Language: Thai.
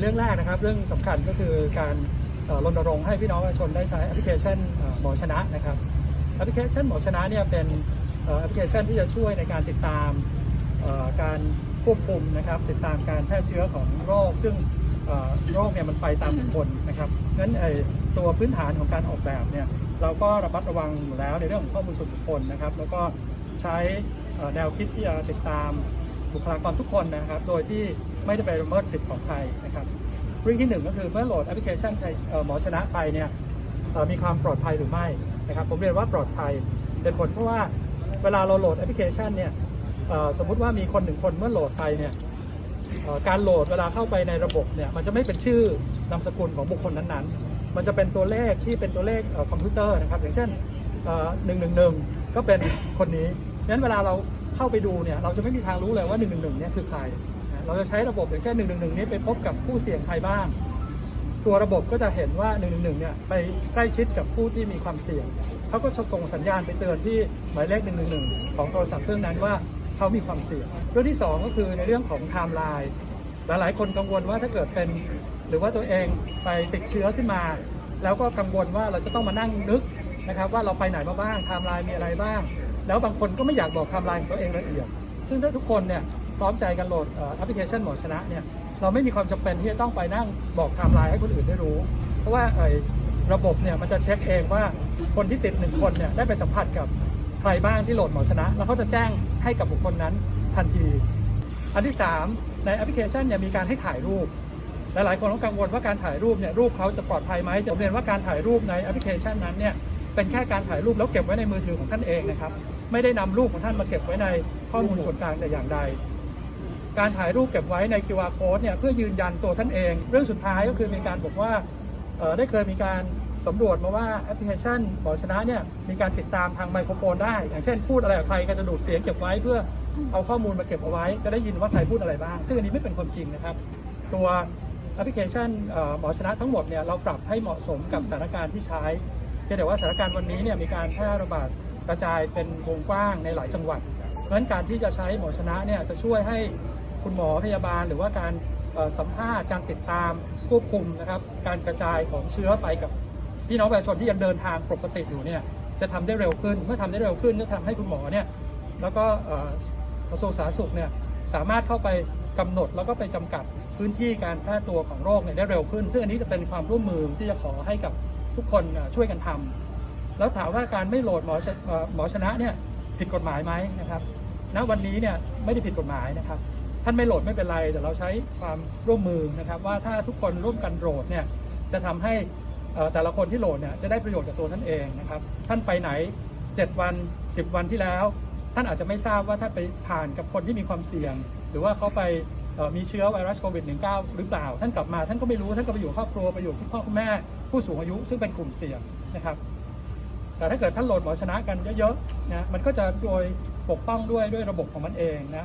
เรื่องแรกนะครับ เรื่องสำคัญก็คือการรณรงค์ให้พี่น้องประชาชนได้ใช้แอปพลิเคชันหมอชนะนะครับแอปพลิเคชันหมอชนะเนี่ยเป็นแอปพลิเคชันที่จะช่วยในการติดตามการควบคุมนะครับ ติดตามการแพร่เชื้อของโรค ซึ่งโรคเนี่ยมันไปตามบุคคลนะครับงั้นไอ้ตัวพื้นฐานของการออกแบบเนี่ยเราก็ระมัดระวังอยู่แล้วในเรื่องของข้อมูลส่วนบุคคลนะครับ แล้วก็ใช้แนวคิดที่จะติดตาม บุคลากรทุกคนนะครับ โดยที่ไม่ได้ไปละเมิดสิทธิ์ของใครนะครับเรื่องที่หนึ่งก็คือเมื่อโหลดแอปพลิเคชันไทยหมอชนะไปเนี่ยมีความปลอดภัยหรือไม่นะครับผมเรียนว่าปลอดภัยเป็นผลเพราะว่าเวลาเราโหลดแอปพลิเคชันเนี่ยสมมุติว่ามีคนหนึ่งคนเมื่อโหลดไปเนี่ยการโหลดเวลาเข้าไปในระบบเนี่ยมันจะไม่เป็นชื่อนามสกุลของบุคคลนั้นๆ มันจะเป็นตัวเลขที่เป็นตัวเลขคอมพิวเตอร์นะครับอย่างเช่นหนึ่งหนึ่งหนึ่งก็เป็นคนนี้ งั้นเวลาเราเข้าไปดูเนี่ยเราจะไม่มีทางรู้เลยว่า1นึเนี่ยคือใคร เราจะใช้ระบบอย่างเช่น1นึนี้ไปพบกับผู้เสี่ยงใครบ้าง ตัวระบบก็จะเห็นว่า1นึเนี่ยไปใกล้ชิดกับผู้ที่มีความเสี่ยงเขาก็จะส่งสัญญาณไปเตือนที่หมายเลข1นึของโทรศัพท์เครื่องนั้นว่าเขามีความเสี่ยงเรื่องที่ 2 ก็คือในเรื่องของไทม์ไลน์หลายๆ คนกังวลว่าถ้าเกิดเป็น หรือว่าตัวเองไปติดเชื้อขึ้นมา แล้วก็กังวลว่าเราจะต้องมานั่งนึกนะครับว่าเราไปไหนมาบ้างไทม์ไลน์มีอะไรบ้าง แล้วบางคนก็ไม่อยากบอกไทม์ไลน์ของตัวเองละเอียด ซึ่งถ้าทุกคนเนี่ยพร้อมใจกันโหลดแอปพลิเคชันหมอชนะเนี่ยเราไม่มีความจำเป็นที่จะต้องไปนั่งบอกไทม์ไลน์ให้คนอื่นได้รู้ เพราะว่าไอ้ระบบเนี่ยมันจะเช็คเองว่าคนที่ติดหนึ่งคนเนี่ยได้ไปสัมผัสกับใครบ้างที่โหลดหมอชนะ แล้วเขาจะแจ้งให้กับบุคคลนั้นทันที อันที่ 3 ในแอปพลิเคชันเนี่ยมีการให้ถ่ายรูปหลายๆคนก็กังวลว่าการถ่ายรูปเนี่ยรูปเขาจะปลอดภัยไหมจะเรียนว่าการถ่ายรูปในแอปพลิเคชันนั้นเนี่ย เป็นแค่การถ่ายรูปแล้วเก็บไว้ในมือถือของท่านเองนะครับ ไม่ได้นำรูปของท่านมาเก็บไว้ในข้อมูลส่วนกลางแต่อย่างใด การถ่ายรูปเก็บไว้ใน QR code เนี่ยเพื่อยืนยันตัวท่านเอง เรื่องสุดท้ายก็คือมีการบอกว่าได้เคยมีการสำรวจมาว่าแอปพลิเคชันหมอชนะเนี่ยมีการติดตามทางไมโครโฟนได้ อย่างเช่นพูดอะไรกับใครก็จะดูดเสียงเก็บไว้เพื่อเอาข้อมูลมาเก็บเอาไว้ จะได้ยินว่าใครพูดอะไรบ้าง ซึ่งอันนี้ไม่เป็นความจริงนะครับ ตัวแอปพลิเคชันหมอชนะทั้งหมดเนี่ยเราปรับให้เหมาะสมกับสถานการณ์ที่ใช้ เพียงแต่ว่าสถานการณ์วันนี้เนี่ยมีการแพร่ระบาดกระจายเป็นวงกว้างในหลายจังหวัด เพราะฉะนั้นการที่จะใช้หมอชนะเนี่ยจะช่วยให้คุณหมอพยาบาล หรือว่าการสัมภาษณ์การติดตามควบคุมนะครับ การกระจายของเชื้อไปกับพี่น้องประชาชนที่ยังเดินทางปกติอยู่เนี่ยจะทำได้เร็วขึ้น เมื่อทำได้เร็วขึ้นก็ทำให้คุณหมอเนี่ยแล้วก็กระทรวงสาธารณสุขเนี่ยสามารถเข้าไปกำหนดแล้วก็ไปจำกัดพื้นที่การแพร่ตัวของโรคเนี่ยได้เร็วขึ้น ซึ่งอันนี้จะเป็นความร่วมมือที่จะขอให้กับ ทุกคนช่วยกันทำแล้วถามว่าการไม่โหลดหมอชหมอชนะเนี่ยผิดกฎหมายไหมนะครับณวันนี้เนี่ยไม่ได้ผิดกฎหมายนะครับ ท่านไม่โหลดไม่เป็นไรแต่เราใช้ความร่วมมือนะครับ ว่าถ้าทุกคนร่วมกันโหลดเนี่ยจะทำให้แต่ละคนที่โหลดเนี่ยจะได้ประโยชน์กับตัวท่านเองนะครับ ท่านไปไหน 7 วัน 10 วันที่แล้ว ท่านอาจจะไม่ทราบว่าท่านไปผ่านกับคนที่มีความเสี่ยง หรือว่าเขาไป มีเชื้อไวรัสโควิด -19 หรือเปล่า ท่านกลับมาท่านก็ไม่รู้ท่านก็ไปอยู่ครอบครัวไปอยู่ที่พ่อคุณแม่ผู้สูงอายุซึ่งเป็นกลุ่มเสี่ยงนะครับแต่ถ้าเกิดท่านโหลดหมอชนะกันเยอะๆนะมันก็จะโดยปกป้องด้วยด้วยระบบของมันเองนะ